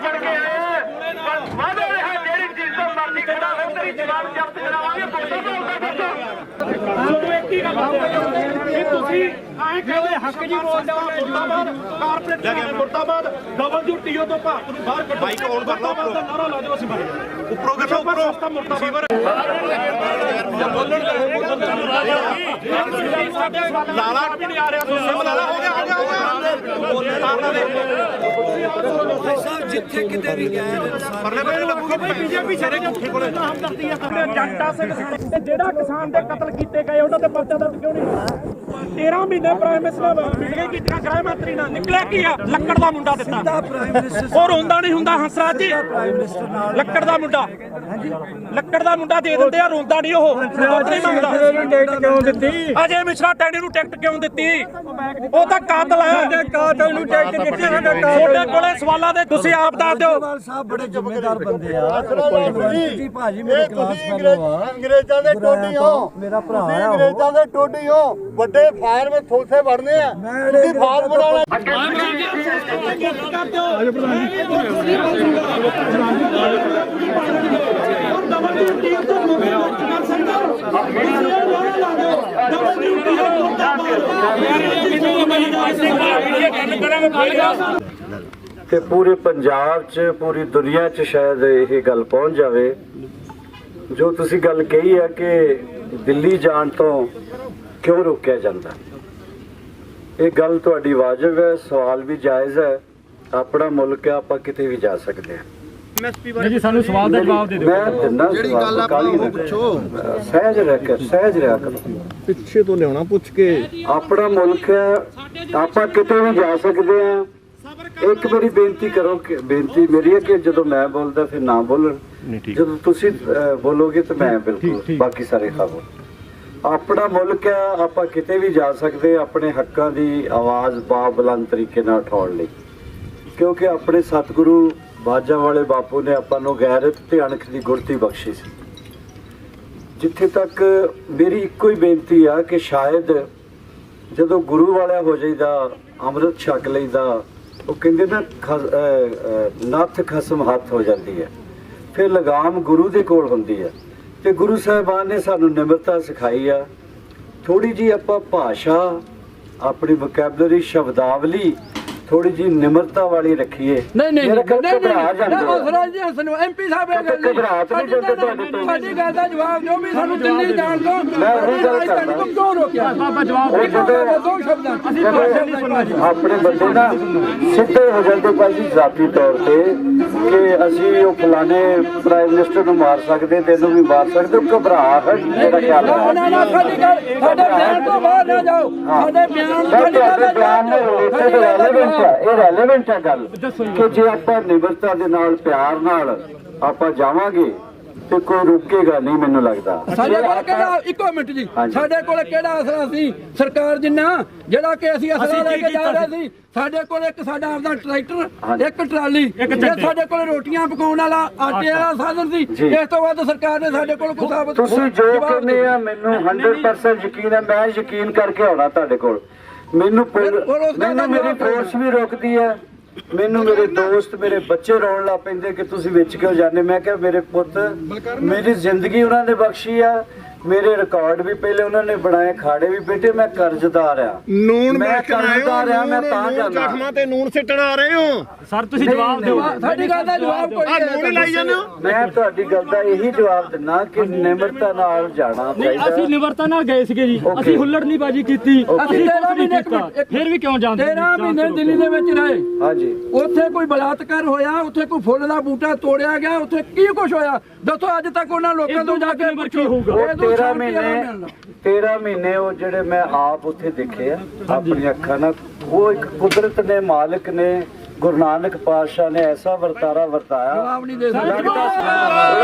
ਬਣ ਕੇ ਆਏ ਪਰ ਵਾਦਾ ਰਿਹਾ ਜਿਹੜੀ ਚੀਜ਼ ਤੋਂ ਮਰਜ਼ੀ ਖੜਾ ਹੋ ਤੇਰੀ ਜਵਾਬ ਜ਼ਬਤ ਕਰਾਵਾਂਗੇ ਪੁੱਤਰ ਬੋਲਦਾ ਬੱਚਾ ਤੁਹਾਨੂੰ ਇੱਕ ਹੀ ਗੱਲ ਕਹੂੰਗਾ ਕਿ ਤੁਸੀਂ ਐਂ ਕਹਿੰਦੇ ਹੱਕ ਜੀ ਬੋਲਦੇ ਹੋ ਮੁਰਦਾਬਾਦ ਕਾਰਪੋਰੇਟ ਜਗ੍ਹਾ ਮੁਰਦਾਬਾਦ ਡਬਲਯੂਟੀਓ ਤੋਂ ਭਾਰਤ ਨੂੰ ਬਾਹਰ ਕੱਢੋ ਮਾਈਕ ਆਨ ਕਰ ਲਓ ਉੱਪਰੋਂ ਨਾਰਾ ਲਾ ਦਿਓ ਅਸੀਂ ਬਾਹਰ ਉੱਪਰੋਂ ਕਰ ਲਓ ਉੱਪਰੋਂ ਮੁਰਦਾਬਾਦ ਲਾਲਾ ਵੀ ਨਹੀਂ ਆ ਰਿਹਾ ਤੁਸੀਂ ਲਾਲਾ ਹੋ ਗਿਆ ਹੋ ਗਿਆ ਹੋ ਗਿਆ ਸਾਹਿਬ ਜਿੱਥੇ ਕਿਤੇ ਵੀ ਗਏ ਨੇ ਪਰਲੇ ਬੰਨੇ ਲੱਗੂਗਾ ਬੀਜੇਪੀ ਛੜੇ ਝੂਠੇ ਕੋਲੇ ਹਮਦਰਦੀ ਹੈ ਜੰਟਾ ਸਿੰਘ ਤੇ ਜਿਹੜਾ ਕਿਸਾਨ ਦੇ ਕਤਲ ਕੀਤੇ ਗਏ ਉਹਨਾਂ ਤੇ ਪਰਚਾ ਦਰਜ ਕਿਉਂ ਨਹੀਂ 13 ਮਹੀਨੇ ਪ੍ਰਾਈਮ ਮਿਨਿਸਟਰ ਮੀਟਿੰਗਾਂ ਕੀਤੀਆਂ ਗ੍ਰਹਿ ਮੰਤਰੀ ਨਾਲ ਨਿਕਲਿਆ ਕੀ ਆ? ਲੱਕੜ ਦਾ ਮੁੰਡਾ ਦਿੱਤਾ। ਪ੍ਰਾਈਮ ਮਿਨਿਸਟਰ ਉਹ ਰੋਂਦਾ ਨਹੀਂ ਹੁੰਦਾ ਹੰਸਰਾਜ ਜੀ। ਪ੍ਰਾਈਮ ਮਿਨਿਸਟਰ ਨਾਲ ਲੱਕੜ ਦਾ ਮੁੰਡਾ। ਲੱਕੜ ਦਾ ਮੁੰਡਾ ਦੇ ਦਿੰਦੇ ਆ ਰੋਂਦਾ ਨਹੀਂ ਉਹ। ਨਹੀਂ ਮੰਗਦਾ। ਟਿਕਟ ਕਿਉਂ ਦਿੱਤੀ? ਅਜੇ ਮਿਸ਼ਰਾ ਟੈਣੀ ਨੂੰ ਟਿਕਟ ਕਿਉਂ ਦਿੱਤੀ? ਉਹ ਤਾਂ ਕਾਤਲ ਹੈ। ਕਾਤਲ ਨੂੰ ਟਿਕਟ ਦਿੱਤੀ ਸਾਡਾ ਤੁਹਾਡੇ ਕੋਲੇ ਸਵਾਲਾਂ ਦੇ ਤੁਸੀਂ ਆਪ ਦੱਸ ਦਿਓ। ਸਾਹਿਬ ਬੜੇ ਜ਼ਿੰਮੇਦਾਰ ਬੰਦੇ ਆ। ਜੀ ਭਾਜੀ ਮੇਰੇ ਕਲਾਸ ਫੈਲੋ ਆ। ਅੰਗਰੇਜ਼- ਦੇ ਟੋਡੀ ਹੋ। ਮੇਰਾ ਭਰਾ ਆ। ਅੰਗਰੇਜ਼ਾਂ ਦੇ ਟੋਡੀ ਹੋ। ਵੱਡੇ ਫਾਇਰ ਵਿੱਚ ਥੋਥੇ ਵੜਨੇ ਆ। ਤੁਸੀਂ ਫਾਦ ਬਣਾਉਣਾ। ਤੇ ਪੂਰੇ ਪੰਜਾਬ 'ਚ ਪੂਰੀ ਦੁਨੀਆ 'ਚ ਸ਼ਾਇਦ ਇਹ ਗੱਲ ਪਹੁੰਚ ਜਾਵੇ। ਜੋ ਤੁਸੀਂ ਗੱਲ ਕਹੀ ਹੈ ਕਿ ਦਿੱਲੀ ਜਾਣ ਤੋਂ ਕਿਉਂ ਰੋਕਿਆ ਜਾਂਦਾ? ਇਹ ਗੱਲ ਤੁਹਾਡੀ ਵਾਜਬ ਹੈ ਸਵਾਲ ਵੀ ਜਾਇਜ਼ ਹੈ। ਆਪਣਾ ਮੁਲਕ ਹੈ ਆਪਾਂ ਕਿਤੇ ਵੀ ਜਾ ਸਕਦੇ ਹਾਂ। ਜੀ ਸਾਨੂੰ ਸਵਾਲ ਦਾ ਜਵਾਬ ਦੇ ਦਿਓ। ਮੈਂ ਦਿੰਦਾ ਜਿਹੜੀ ਗੱਲ ਆਪਾਂ ਉਹ ਪੁੱਛੋ। ਸਹਿਜ ਰਹਿ ਕੇ ਸਹਿਜ ਰਿਹਾ ਕਰੋ ਪਿੱਛੇ ਤੋਂ ਲਿਆਉਣਾ ਪੁੱਛ ਕੇ। ਆਪਣਾ ਮੁਲਕ ਹੈ ਆਪਾਂ ਕਿਤੇ ਵੀ ਜਾ ਸਕਦੇ ਆ ਇੱਕ ਵਾਰੀ ਬੇਨਤੀ ਕਰੋ ਕਿ ਬੇਨਤੀ ਮੇਰੀ ਹੈ ਕਿ ਜਦੋਂ ਮੈਂ ਬੋਲਦਾ ਫਿਰ ਨਾ ਬੋਲਣ। ਜਦੋਂ ਤੁਸੀਂ ਬੋਲੋਗੇ ਤਾਂ ਮੈਂ ਬਿਲਕੁਲ ਬਾਕੀ ਸਾਰੇ ਖਾਵੋ ਆਪਣਾ ਮੁਲਕ ਹੈ ਆਪਾਂ ਕਿਤੇ ਵੀ ਜਾ ਸਕਦੇ ਆਪਣੇ ਹੱਕਾਂ ਦੀ ਆਵਾਜ਼ ਬਾਬਲੰਦ ਤਰੀਕੇ ਨਾਲ ਉਠਾਉਣ ਲਈ। ਕਿਉਂਕਿ ਆਪਣੇ ਸਤਿਗੁਰੂ ਬਾਜਾ ਵਾਲੇ ਬਾਪੂ ਨੇ ਆਪਾਂ ਨੂੰ ਗੈਰਤ ਤੇ ਅਣਖ ਦੀ ਗੁਰਤੀ ਬਖਸ਼ੀ ਸੀ। ਜਿੱਥੇ ਤੱਕ ਮੇਰੀ ਇੱਕੋ ਹੀ ਬੇਨਤੀ ਆ ਕਿ ਸ਼ਾਇਦ ਜਦੋਂ ਗੁਰੂ ਵਾਲਿਆ ਹੋ ਜਾਈਦਾ ਅੰਮ੍ਰਿਤ ਛਕ ਲਈਦਾ ਉਹ ਕਹਿੰਦੇ ਨਾ ਨੱਥ ਖਸਮ ਹੱਥ ਹੋ ਜਾਂਦੀ ਹੈ। ਫਿਰ ਲਗਾਮ ਗੁਰੂ ਦੇ ਕੋਲ ਹੁੰਦੀ ਹੈ ਤੇ ਗੁਰੂ ਸਾਹਿਬਾਨ ਨੇ ਸਾਨੂੰ ਨਿਮਰਤਾ ਸਿਖਾਈ ਆ। ਥੋੜੀ ਜੀ ਆਪਾਂ ਭਾਸ਼ਾ, ਆਪਣੀ ਵੋਕੈਬਲਰੀ ਸ਼ਬਦਾਵਲੀ ਥੋੜੀ ਜੀ ਨਿਮਰਤਾ ਵਾਲੀ ਰੱਖੀਏ ਨਹੀਂ ਨਹੀਂ ਨਹੀਂ ਆ। ਅਸਰਾਜ ਜੀ ਹਸਨ ਐਮਪੀ ਸਾਹਿਬ ਇਹ ਗੱਲ ਨਹੀਂ ਜਾਂਦੇ ਤੁਹਾਡੇ ਤੋਂ। ਸਾਡੀ ਗੱਲ ਦਾ ਜਵਾਬ ਦਿਓ ਵੀ ਸਾਨੂੰ ਦਿੱਲੀ ਜਾਣ ਤੋਂ ਮੈਂ ਉਹੀ ਗੱਲ ਕਰਦਾ। ਤੁਹਾਨੂੰ ਕਿਉਂ ਰੋਕਿਆ ਬਾਬਾ ਜਵਾਬ ਦੋ ਸ਼ਬਦਾਂ। ਅਸੀਂ ਭਾਸ਼ਾ ਨਹੀਂ ਸੁਣਨਾ ਜੀ ਆਪਣੇ ਬੰਦੇ ਨਾ ਸਿੱਧੇ ਹੋ ਜਾਂਦੇ ਭਾਈ ਜੀ ਜ਼ਾਤੀ ਤੌਰ ਤੇ ਕਿ ਅਸੀਂ ਉਹ ਫਲਾਣੇ ਪ੍ਰਾਈਮ ਮਿਨਿਸਟਰ ਨੂੰ ਮਾਰ ਸਕਦੇ ਤੈਨੂੰ ਵੀ ਮਾਰ ਸਕਦੇ ਘਬਰਾਹਟ ਮੇਰਾ ਖਿਆਲ ਨਾ ਨਾ ਨਾ ਸਾਡੀ ਗੱਲ ਸਾਡੇ ਬਿਆਨ ਤੋਂ ਬਾਹਰ ਨਾ ਜਾਓ ਸਾਡੇ ਬਿਆਨ ਸਾਡੀ ਦਾ ਬਿਆਨ ਨਾਲ ਜਵਾਬ ਰਿਲੇਟਡ ਦਿਓ। ਰੈਲੇਵੈਂਟ ਹੈ ਇਹ ਰੈਲੇਵੈਂਟ ਹੈ ਗੱਲ ਕਿ ਜੇ ਆਪਾਂ ਨਿਮਰਤਾ ਦੇ ਨਾਲ ਪਿਆਰ ਨਾਲ ਆਪਾਂ ਜਾਵਾਂਗੇ ਤੇ ਕੋਈ ਰੁਕੇਗਾ ਨਹੀਂ ਮੈਨੂੰ ਲੱਗਦਾ। ਸਾਡੇ ਕੋਲ ਕਿਹੜਾ ਇੱਕੋ ਮਿੰਟ ਜੀ। ਸਾਡੇ ਕੋਲ ਕਿਹੜਾ ਅਸਰਾ ਸੀ? ਸਰਕਾਰ ਜਿੰਨਾ ਜਿਹੜਾ ਕਿ ਅਸੀਂ ਅਸੀਂ ਲੈ ਕੀ ਜਾ ਰਹੇ ਸੀ। ਸਾਡੇ ਕੋਲ ਇੱਕ ਸਾਡਾ ਆਪਦਾ ਟਰੈਕਟਰ। ਇੱਕ ਟਰਾਲੀ ਇਹ ਸਾਡੇ ਕੋਲ ਰੋਟੀਆਂ ਪਕਾਉਣ ਵਾਲਾ ਆਟੇ ਵਾਲਾ ਸਾਧਨ ਸੀ। ਇਸ ਤੋਂ ਬਾਅਦ ਸਰਕਾਰ ਨੇ ਸਾਡੇ ਕੋਲ ਕੋਈ ਸਾਬਤ ਤੁਸੀਂ ਜੋ ਕਹਿੰਦੇ ਆ ਮੈਨੂੰ 100% ਯਕੀਨ ਹੈ ਮੈਂ ਯਕੀਨ ਕਰਕੇ ਆਉਣਾ ਤੁਹਾਡੇ ਕੋਲ। ਮੈਨੂੰ ਮੈਨੂੰ ਮੇਰੀ। ਫੋਰਸ ਵੀ ਰੋਕਦੀ ਹੈ। ਮੈਨੂੰ ਮੇਰੇ ਦੋਸਤ ਮੇਰੇ ਬੱਚੇ ਰੋਣ ਲੱਗ ਪੈਂਦੇ ਕਿ ਤੁਸੀਂ ਵਿੱਚ ਕਿਉਂ ਜਾਂਦੇ? ਮੈਂ ਕਿਹਾ ਮੇਰੇ ਪੁੱਤ ਮੇਰੀ ਜ਼ਿੰਦਗੀ ਉਹਨਾਂ ਨੇ ਬਖਸ਼ੀ ਆ। ਮੇਰੇ ਰਿਕਾਰਡ ਵੀ ਪਹਿਲੇ ਉਹਨਾਂ ਨੇ ਬਣਾਏ ਖਾੜੇ ਵੀ ਬੇਟੇ ਮੈਂ ਕਰਜ਼ਦਾਰ ਆ। ਨੂਨ ਮੈਂ ਮੈਂ ਕਰਜ਼ਦਾਰ ਆ ਮੈਂ ਤਾਂ ਜਾਂਦਾ। ਜ਼ਖਮਾਂ ਤੇ ਨੂਨ ਸਿੱਟਣ ਆ ਰਹੇ ਹੋ? ਸਰ ਤੁਸੀਂ ਜਵਾਬ ਦਿਓ। ਸਾਡੀ ਗੱਲ ਦਾ ਜਵਾਬ ਕੋਈ ਆ ਨੂਨ ਹੀ ਲਾਈ ਜਾਂਦੇ ਹੋ? ਮੈਂ ਤੁਹਾਡੀ ਗੱਲ ਦਾ ਇਹੀ ਜਵਾਬ ਦਿੰਦਾ ਕਿ ਨਿਮਰਤਾ ਨਾਲ ਜਾਣਾ ਨਹੀਂ ਅਸੀਂ ਚਾਹੀਦਾ ਨਿਵਰਤਾ ਨਾਲ ਗਏ ਸੀਗੇ ਜੀ। Okay. ਅਸੀਂ ਹੁੱਲੜਨੀਬਾਜੀ ਕੀਤੀ. ਅਸੀਂ ਤੇਰਾਂ ਕੁਝ ਨਹੀਂ ਮਹੀਨੇ ਕੀਤਾ। ਇੱਕ ਫਿਰ ਵੀ ਕਿਉਂ ਜਾਂਦੇ 13 ਮਹੀਨੇ ਦਿੱਲੀ ਦੇ ਵਿੱਚ ਰਹੇ। ਹਾਂਜੀ। ਉੱਥੇ ਕੋਈ ਬਲਾਤਕਾਰ ਹੋਇਆ ਉੱਥੇ ਕੋਈ ਫੁੱਲ ਦਾ ਬੂਟਾ ਤੋੜਿਆ ਗਿਆ ਉੱਥੇ ਕੀ ਕੁਝ ਹੋਇਆ? ਦੱਸੋ ਅੱਜ ਤੱਕ ਉਹਨਾਂ ਲੋਕਾਂ ਤੋਂ ਜਾ ਕੇ ਕੀ ਹੋਊਗਾ? ਉਹ 13 ਸ਼ਾਂਤੀ ਵਾਲਾ ਮਹੀਨੇ ਮਿਲਣਾ। 13 ਮਹੀਨੇ ਉਹ ਜਿਹੜੇ ਮੈਂ ਆਪ ਉੱਥੇ ਦੇਖੇ ਆ ਆਪਣੀਆਂ ਅੱਖਾਂ ਨਾਲ। ਉਹ ਇੱਕ ਕੁਦਰਤ ਨੇ ਮਾਲਕ ਨੇ ਗੁਰੂ ਨਾਨਕ ਪਾਤਸ਼ਾਹ ਨੇ ਐਸਾ ਵਰਤਾਰਾ ਵਰਤਾਇਆ। ਜਵਾਬ ਨਹੀਂ ਦੇ ਸਕਦੇ। ਲੱਗਦਾ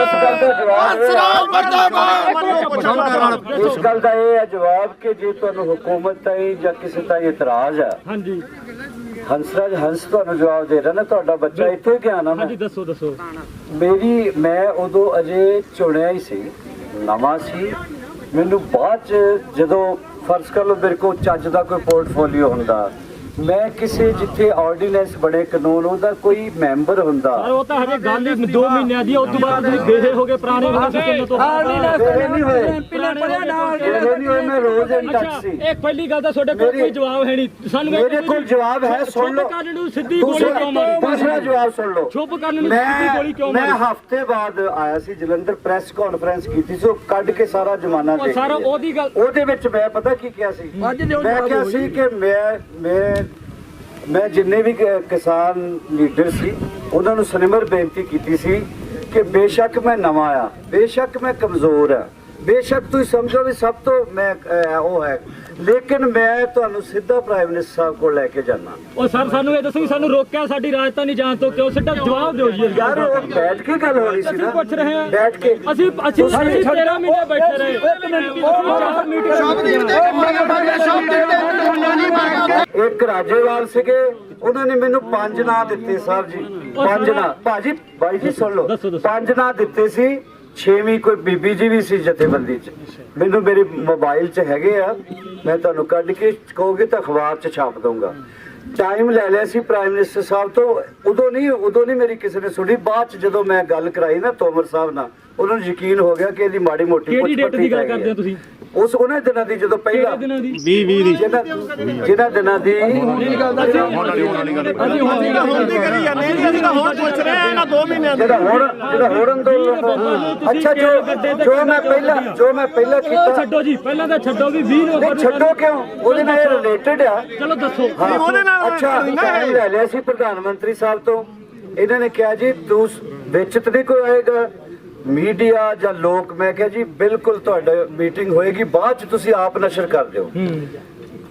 ਇਸ ਗੱਲ ਦਾ ਜਵਾਬ ਇਹ- ਇਸ ਗੱਲ ਦਾ ਇਹ ਹੈ ਜਵਾਬ ਕਿ ਜੇ ਤੁਹਾਨੂੰ ਹੁਕੂਮਤ ਤਾਈ ਜਾਂ ਕਿਸੇ ਤਾਈ ਇਤਰਾਜ਼ ਹੈ ਹਾਂਜੀ। ਹੰਸਰਾਜ ਹੰਸ ਤੁਹਾਨੂੰ ਜਵਾਬ ਦੇ ਰਿਹਾ ਨਾ ਤੁਹਾਡਾ ਬੱਚਾ ਇੱਥੇ ਗਿਆ ਨਾ ਮੈਂ। ਹਾਂਜੀ ਦੱਸੋ ਦੱਸੋ। ਮੇਰੀ ਮੈਂ ਉਦੋਂ ਅਜੇ ਚੁਣਿਆ ਹੀ ਸੀ ਨਵਾਂ ਸੀ। ਮੈਨੂੰ ਬਾਅਦ ਚ ਜਦੋਂ ਫਰਜ਼ ਕਰ ਲਓ ਮੇਰੇ ਕੋਲ ਚੱਜ ਦਾ ਕੋਈ ਪੋਰਟਫੋਲੀਓ ਹੁੰਦਾ ਮੈਂ ਕਿਸੇ ਜਿੱਥੇ ਆਰਡੀਨੈਂਸ ਬਣੇ ਕਾਨੂੰਨ ਉਹਦਾ ਕੋਈ ਮੈਂਬਰ ਹੁੰਦਾ। ਪਰ ਉਹ ਤਾਂ ਹਜੇ ਗੱਲ ਹੀ 2 ਮਹੀਨਿਆਂ ਦੀ ਹੈ, ਉਸ ਤੋਂ ਬਾਅਦ ਤੁਸੀਂ ਬੇਹੇ ਹੋ ਗਏ ਪੁਰਾਣੇ ਹੋ ਗਏ ਕਿੰਨੇ ਤੋਂ? ਇਹ ਨਹੀਂ ਹੋਏ। ਐਮਪੀ ਨੇ ਪੜਿਆ ਨਾਲ ਇਹ ਨਹੀਂ ਹੋਏ ਮੈਂ ਰੋਜ਼ ਇਨ ਟੱਚ ਅੱਛਾ ਸੀ ਇਹ ਪਹਿਲੀ ਗੱਲ ਤਾਂ ਤੁਹਾਡੇ ਕੋਲ ਮੇਰੀ- ਕੋਈ ਜਵਾਬ ਹੈ ਨਹੀਂ। ਸਾਨੂੰ ਇਹ ਮੇਰੇ ਕੋਲ ਜਵਾਬ ਹੈ ਸੁਣ ਲਓ। ਕਰਨ ਨੂੰ ਸਿੱਧੀ ਗੋਲੀ ਕਿਉਂ ਦੂਸਰਾ ਮਾਰੀ? ਦੂਸਰਾ ਜਵਾਬ ਸੁਣ ਲਓ। ਚੁੱਪ ਕਰਨ ਨੂੰ ਸਿੱਧੀ ਗੋਲੀ ਮੈਂ ਕਿਉਂ ਮੈਂ ਮਾਰੀ? ਹਫ਼ਤੇ ਬਾਅਦ ਆਇਆ ਸੀ ਜਲੰਧਰ ਪ੍ਰੈਸ ਕਾਨਫਰੰਸ ਕੀਤੀ ਸੀ ਉਹ ਕੱਢ ਕੇ ਸਾਰਾ ਜਮਾਨਾ ਉਹ ਦੇਖ ਸਾਰਾ ਲਿਆ। ਉਹਦੀ ਗੱਲ ਉਹਦੇ ਵਿੱਚ ਮੈਂ ਪਤਾ ਕੀ ਕਿਹਾ ਸੀ? ਮੈਂ ਕਿਹਾ। ਸੀ ਕਿ ਮੈਂ ਮੈਂ ਮੈਂ ਜਿੰਨੇ ਵੀ ਕਿਸਾਨ ਲੀਡਰ ਸੀ ਉਹਨਾਂ ਨੂੰ ਸਨਿਮਰ ਬੇਨਤੀ ਕੀਤੀ ਸੀ ਕਿ ਬੇਸ਼ੱਕ ਮੈਂ ਨਵਾਂ ਆ ਬੇਸ਼ੱਕ ਮੈਂ ਕਮਜ਼ੋਰ ਆ ਬੇਸ਼ੱਕ ਤੁਸੀਂ ਸਮਝੋ ਵੀ ਸਭ ਤੋਂ ਮੈਂ ਉਹ ਹੈ। ਲੇਕਿਨ ਮੈਂ ਤੁਹਾਨੂੰ ਸਿੱਧਾ ਪ੍ਰਾਈਮ ਮਿਨਿਸਟਰ ਸਾਹਿਬ ਕੋਲ ਲੈ ਕੇ ਜਾਣਾ ਉਹ ਸਰ ਸਾਨੂੰ ਇਹ ਦੱਸੋ ਵੀ ਸਾਨੂੰ ਰੋਕਿਆ ਸਾਡੀ ਰਾਜਧਾਨੀ ਜਾਣ ਤੋਂ ਕਿਉਂ? ਸਿੱਧਾ ਜਵਾਬ ਦਿਓ ਜੀ। ਯਾਰ। ਉਹ ਬੈਠ ਕੇ ਗੱਲ ਹੋਣੀ ਸੀ ਨਾ। ਪੁੱਛ ਰਹੇ ਹਾਂ। ਬੈਠ ਕੇ। ਅਸੀਂ ਅਸੀਂ 13 ਮਹੀਨੇ ਬੈਠੇ ਇੱਕ ਰਾਜੇਵਾਲ ਸੀਗੇ ਉਹਨਾਂ ਨੇ ਮੈਨੂੰ ਪੰਜ ਨਾਂ ਦਿੱਤੇ ਸਾਹਿਬ ਜੀ। ਪੰਜ ਨਾਂ। ਭਾਜੀ ਬਾਈ ਜੀ ਸੁਣ ਲਓ। ਪੰਜ ਨਾਂ ਦਿੱਤੇ ਸੀ ਛੇਵੀਂ ਕੋਈ ਬੀਬੀ ਜੀ ਵੀ ਸੀ ਜਥੇਬੰਦੀ ਚ। ਮੈਨੂੰ ਮੇਰੇ ਮੋਬਾਈਲ 'ਚ ਹੈਗੇ ਆ। ਮੈਂ ਤੁਹਾਨੂੰ ਕੱਢ ਕੇ ਕਹੋਗੇ ਤਾਂ ਅਖਬਾਰ 'ਚ ਛਾਪ ਦਊਂਗਾ। ਟਾਈਮ ਲੈ ਲਿਆ ਸੀ ਪ੍ਰਾਈਮ ਮਿਨਿਸਟਰ ਸਾਹਿਬ ਤੋਂ। ਉਦੋਂ ਨਹੀਂ ਉਦੋਂ ਨਹੀਂ ਮੇਰੀ ਕਿਸੇ ਨੇ ਸੁਣੀ। ਬਾਅਦ ਚ ਜਦੋਂ ਮੈਂ ਗੱਲ ਕਰਾਈ ਨਾ ਤੋਮਰ ਸਾਹਿਬ ਨਾਲ ਉਹਨਾਂ ਨੂੰ ਯਕੀਨ ਹੋ ਗਿਆ ਕਿ ਇਹਦੀ ਮਾੜੀ ਮੋਟੀ ਕਿਹੜੀ ਪੁੱਛ ਡੇਟ ਦੀ ਗੱਲ ਕਰਦੇ ਹੋ ਆ। ਤੁਸੀਂ? ਉਸ ਉਹਨਾਂ ਦਿਨਾਂ ਦੀ ਜਦੋਂ ਪਹਿਲਾਂ ਕਿਹੜੇ ਦਿਨਾਂ ਦੀ? 20 20 ਦੀ। ਜਿਹਨਾਂ ਦਿਨਾਂ ਦੀ ਜਿਹੜਾ ਹੁਣ ਜਿਹੜਾ ਹੁਣ ਅੰਦੋਲਨ ਅੱਛਾ ਜੋ ਜੋ ਮੈਂ ਪਹਿਲਾਂ ਜੋ ਮੈਂ ਪਹਿਲਾਂ ਉਹ ਕੀਤਾ ਛੱਡੋ ਜੀ ਪਹਿਲਾਂ ਤਾਂ ਛੱਡੋ ਵੀ 20 ਨੂੰ ਨਹੀਂ ਛੱਡੋ ਕਿਉਂ? ਉਹਦੇ ਨਾਲ ਰਿਲੇਟਡ ਆ। ਚਲੋ ਦੱਸੋ। ਹਾਂ। ਅੱਛਾ ਲੈ ਲਿਆ ਸੀ ਪ੍ਰਧਾਨ ਮੰਤਰੀ ਸਾਹਿਬ ਤੋਂ। ਇਹਨਾਂ ਨੇ ਕਿਹਾ ਜੀ ਤੂੰ ਵਿੱਚ ਤੇ ਨਹੀਂ ਕੋਈ ਆਏਗਾ ਮੀਡੀਆ ਜਾਂ ਲੋਕ ਮੈਂ ਕਿਹਾ ਜੀ ਬਿਲਕੁਲ ਤੁਹਾਡਾ ਮੀਟਿੰਗ ਹੋਏਗੀ ਬਾਅਦ ਚ ਤੁਸੀਂ ਆਪ ਨਸ਼ਰ ਕਰ ਦਿਓ।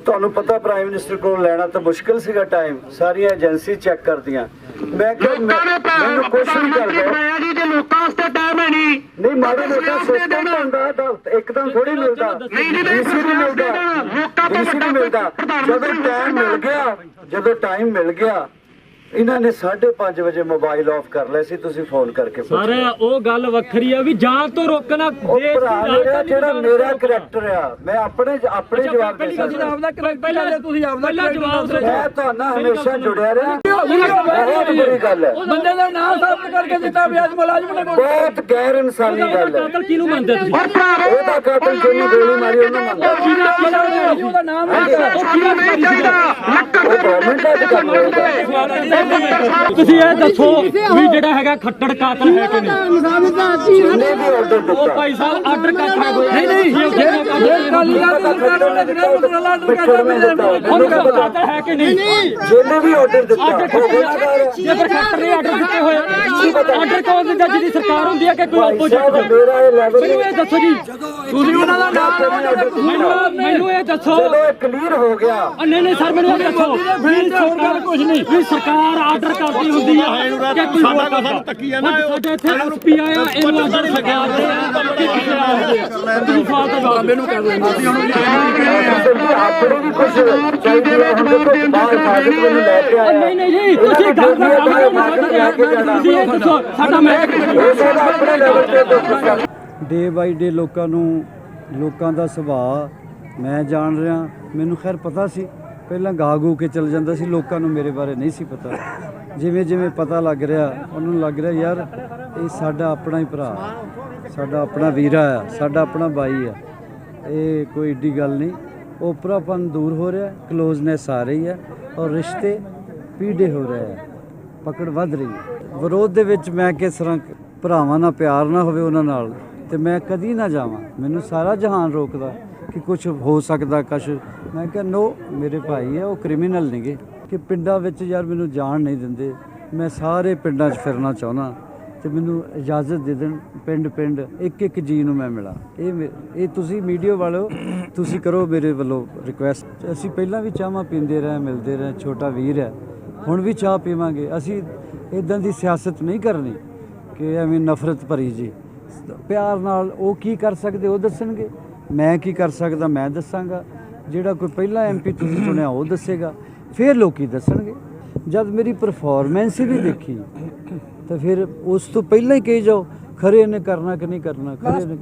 ਤੁਹਾਨੂੰ ਪਤਾ ਪ੍ਰਾਈਮ ਮਿਨਿਸਟਰ ਕੋਲ ਲੈਣਾ ਤਾਂ ਮੁਸ਼ਕਲ ਸੀਗਾ ਟਾਈਮ ਸਾਰੀਆਂ ਏਜੰਸੀ ਚੈੱਕ ਕਰਦੀਆਂ। ਮੈਂ ਕਿਹਾ ਮੈਂ- ਮੈਨੂੰ ਕੁਛ ਨਹੀਂ ਕਰਦਾ ਬਣਾਇਆ ਜੀ ਤੇ ਲੋਕਾਂ ਵਾਸਤੇ ਟਾਈਮ ਹੈ ਨਹੀਂ। ਨਹੀਂ ਮਾੜਾ ਮੋਟਾ ਸਿਸਟਮ ਹੁੰਦਾ ਤਾਂ ਇੱਕਦਮ ਥੋੜੀ ਮਿਲਦਾ। ਡੀਸੀ ਨਹੀਂ ਮਿਲਦਾ। ਡੀਸੀ ਨਹੀਂ ਮਿਲਦਾ। ਜਦੋਂ ਟਾਈਮ ਮਿਲ ਗਿਆ ਜਦੋਂ ਟਾਈਮ ਮਿਲ ਗਿਆ ਇਹਨਾਂ ਨੇ 5:30 ਵਜੇ ਮੋਬਾਈਲ ਆਫ ਕਰ ਲਿਆ ਸੀ ਤੁਸੀਂ ਫੋਨ ਕਰਕੇ ਪੁੱਛ ਸਰ ਉਹ ਗੱਲ ਵੱਖਰੀ ਆ ਵੀ ਜਾਣ ਤੋਂ ਰੋਕਣਾ ਉਹ ਦੇਸ਼ ਭਰਾ ਦੀ ਮੇਰਾ ਰਾਜਧਾਨੀ ਜਿਹੜਾ ਮੇਰਾ ਕਰੈਕਟਰ ਆ ਮੈਂ ਆਪਣੇ ਆਪਣੇ ਜਵਾਬ ਦੇ ਪਹਿਲੀ ਸਕਦਾ। ਆਪਦਾ ਕਰੈਕਟਰ ਲੈ ਤੁਸੀਂ ਆਪਦਾ ਪਹਿਲਾਂ ਜਵਾਬ ਦਿਓ। ਮੈਂ ਤੁਹਾਨੂੰ ਹਮੇਸ਼ਾ ਜੁੜਿਆ ਰਿਹਾ। ਬਹੁਤ ਗੱਲ ਹੈ। ਬੰਦੇ ਦਾ ਨਾਮ ਸਾਬਤ ਕਰਕੇ ਦਿੱਤਾ ਵੀ ਅੱਜ ਮੁਲਾਜ਼ਮ ਨੇ ਕੋਈ ਬਹੁਤ ਗੈਰ ਇਨਸਾਨੀ ਗੱਲ ਹੈ। ਕਾਤਲ ਕਿਹਨੂੰ ਮੰਨਦੇ ਤੁਸੀਂ? ਉਹਦਾ ਕਾਤਲ ਜਿਹਨੇ ਗੋਲੀ ਮਾਰੀ ਉਹਨੂੰ ਮੰਨਦਾ। ਉਹਦਾ ਨਾਮ ਨਹੀਂ ਉਹ ਗਵਰਨਮੈਂਟ ਦਾ ਕੰਮ ਹੋਏਗਾ ਤੁਸੀਂ ਇਹ ਦੱਸੋ ਵੀ ਜਿਹੜਾ ਹੈਗਾ ਖੱਟੜ ਕਾਤਲ ਹੈ ਕਿ ਨਹੀਂ? ਜਿਹਨੇ ਵੀ ਆਰਡਰ ਉਹ ਭਾਈ ਸਾਹਿਬ ਆਰਡਰ ਕੋਈ? ਨਹੀਂ ਨਹੀਂ ਇਹ ਕਾਲੀ ਦਾ ਸਰਕਾਰ ਨੇ ਜਿਹੜਾ ਕਾਤਲ ਹੈ ਕਿ ਨਹੀਂ? ਜਿਹਨੇ ਵੀ ਆਰਡਰ ਦਿੱਤਾ। ਜੇ ਫਿਰ ਖੱਟੜ ਨੇ ਆਰਡਰ ਦਿੱਤੇ ਹੋਏ ਆਰਡਰ ਕੌਣ ਦਿੰਦਾ ਜਿਹਦੀ ਸਰਕਾਰ ਹੁੰਦੀ ਹੈ ਕਿ ਕੋਈ ਆਪੋਜੀਟ ਮੇਰਾ ਇਹ ਲੈਵਲ ਮੈਨੂੰ ਇਹ ਦੱਸੋ ਜੀ। ਤੁਸੀਂ ਉਹਨਾਂ ਦਾ ਨਾਮ ਮੈਨੂੰ ਇਹ ਦੱਸੋ। ਚਲੋ ਇਹ ਕਲੀਅਰ ਹੋ ਗਿਆ ਨਹੀਂ ਨਹੀਂ ਸਰ ਮੈਨੂੰ ਇਹ ਦੱਸੋ। ਵੀ ਸਰਕਾਰ ਕੁਝ ਨਹੀਂ ਵੀ ਸਰਕਾਰ ਆਰਡਰ ਕਰਦੀ ਹੁੰਦੀ ਆ ਕਿ ਕੋਈ ਸਾਡਾ ਕਸਮ ਤੱਕੀ ਜਾਂਦਾ ਸਾਡੇ ਇੱਥੇ ਐਸਪੀ ਆਇਆ ਇਹਨੂੰ ਆਰਡਰ ਸਰਕਾਰ ਦੇ ਆ ਕਿ ਕਿਸੇ ਆਪ ਦੇ ਆ। ਤੁਸੀਂ ਸਵਾਲ ਦਾ ਜਵਾਬ ਮੈਨੂੰ ਕਰ ਆਪਣੇ ਵੀ ਕੁਝ ਚਾਹੀਦੀ ਹੈ ਹੁਣ ਦੇਖੋ ਬਾਹਰ ਫਾਜ਼ਿਲ ਮੈਨੂੰ ਲੈ ਕੇ ਆਇਆ ਨਹੀਂ ਨਹੀਂ ਜੀ ਤੁਸੀਂ ਗੱਲ ਦਾ ਕੰਮ ਨਹੀਂ ਲੈ ਕੇ ਜਾਣਾ ਤੁਸੀਂ ਇਹ ਦੱਸੋ ਸਾਡਾ ਮੈਚ ਉਹ ਸਾਡਾ ਆਪਣੇ ਲੈਵਲ ਤੇ ਦੱਸੋ ਡੇ ਬਾਈ ਡੇ ਲੋਕਾਂ ਨੂੰ ਲੋਕਾਂ ਦਾ ਸੁਭਾਅ ਮੈਂ ਜਾਣ ਰਿਹਾ ਮੈਨੂੰ ਖੈਰ ਪਤਾ ਸੀ ਪਹਿਲਾਂ ਗਾਗੂ ਕੇ ਚਲ ਜਾਂਦਾ ਸੀ, ਲੋਕਾਂ ਨੂੰ ਮੇਰੇ ਬਾਰੇ ਨਹੀਂ ਸੀ ਪਤਾ। ਜਿਵੇਂ ਜਿਵੇਂ ਪਤਾ ਲੱਗ ਰਿਹਾ, ਉਹਨਾਂ ਨੂੰ ਲੱਗ ਰਿਹਾ, ਯਾਰ, ਇਹ ਸਾਡਾ ਆਪਣਾ ਹੀ ਭਰਾ ਸਾਡਾ ਆਪਣਾ ਵੀਰਾ ਆ, ਸਾਡਾ ਆਪਣਾ ਬਾਈ ਆ। ਇਹ ਕੋਈ ਏਡੀ ਗੱਲ ਨਹੀਂ। ਓਪਰਾਪਨ ਦੂਰ ਹੋ ਰਿਹਾ ਕਲੋਜ਼ਨੈਸ ਆ ਰਹੀ ਹੈ ਔਰ ਰਿਸ਼ਤੇ ਪੀੜੇ ਹੋ ਰਹੇ ਆ। ਪਕੜ ਵੱਧ ਰਹੀ ਹੈ। ਵਿਰੋਧ ਦੇ ਵਿੱਚ ਮੈਂ ਕਿਸ ਤਰ੍ਹਾਂ ਭਰਾਵਾਂ ਨਾਲ ਪਿਆਰ ਨਾ ਹੋਵੇ ਉਹਨਾਂ ਨਾਲ, ਤੇ ਮੈਂ ਕਦੀ ਨਾ ਜਾਵਾਂ। ਮੈਨੂੰ ਸਾਰਾ ਜਹਾਨ ਰੋਕਦਾ। ਕਿ ਕੁਝ ਹੋ ਸਕਦਾ ਕਸ਼ ਮੈਂ ਕਿਹਾ, ਨੋ, ਮੇਰੇ ਭਾਈ ਆ, ਉਹ ਕ੍ਰਿਮੀਨਲ ਨੇਗੇ। ਕਿ ਪਿੰਡਾਂ ਵਿੱਚ ਯਾਰ ਮੈਨੂੰ ਜਾਣ ਨਹੀਂ ਦਿੰਦੇ। ਮੈਂ ਸਾਰੇ ਪਿੰਡਾਂ 'ਚ ਫਿਰਨਾ ਚਾਹੁੰਦਾ। ਤੇ ਮੈਨੂੰ ਇਜਾਜ਼ਤ ਦੇ ਦੇਣ, ਪਿੰਡ ਪਿੰਡ ਇੱਕ ਇੱਕ ਜੀ ਨੂੰ ਮੈਂ ਮਿਲਾਂ। ਇਹ ਮੇ- ਇਹ ਤੁਸੀਂ ਮੀਡੀਆ ਵਾਲੋ ਤੁਸੀਂ ਕਰੋ ਮੇਰੇ ਵੱਲੋਂ ਰਿਕੁਐਸਟ ਅਸੀਂ ਪਹਿਲਾਂ ਵੀ ਚਾਹਾਂ ਪੀਂਦੇ ਰਹੇ ਮਿਲਦੇ ਰਹੇ ਛੋਟਾ ਵੀਰ ਹੈ। ਹੁਣ ਵੀ ਚਾਹ ਪੀਵਾਂਗੇ। ਅਸੀਂ ਇਦਾਂ ਦੀ ਸਿਆਸਤ ਨਹੀਂ ਕਰਨੀ ਕਿ ਐਵੇਂ ਨਫ਼ਰਤ ਭਰੀ ਜੀ। ਪਿਆਰ ਨਾਲ ਉਹ ਕੀ ਕਰ ਸਕਦੇ, ਉਹ ਦੱਸਣਗੇ। ਮੈਂ ਕੀ ਕਰ ਸਕਦਾ? ਮੈਂ ਦੱਸਾਂਗਾ। ਜਿਹੜਾ ਕੋਈ ਪਹਿਲਾ ਐਮਪੀ ਤੁਸੀਂ ਚੁਣਿਆ, ਉਹ ਦੱਸੇਗਾ। ਫਿਰ ਲੋਕੀ ਦੱਸਣਗੇ। ਜਦ ਮੇਰੀ ਪਰਫਾਰਮੈਂਸ ਹੀ ਨਹੀਂ ਦੇਖੀ, ਤਾਂ ਫਿਰ ਉਸ ਤੋਂ ਪਹਿਲਾਂ ਹੀ ਕਹੀ ਜਾਓ, ਖਰੇ ਨੇ ਕਰਨਾ ਕਿ ਨਹੀਂ ਕਰਨਾ, ਖਰੇ ਨੇ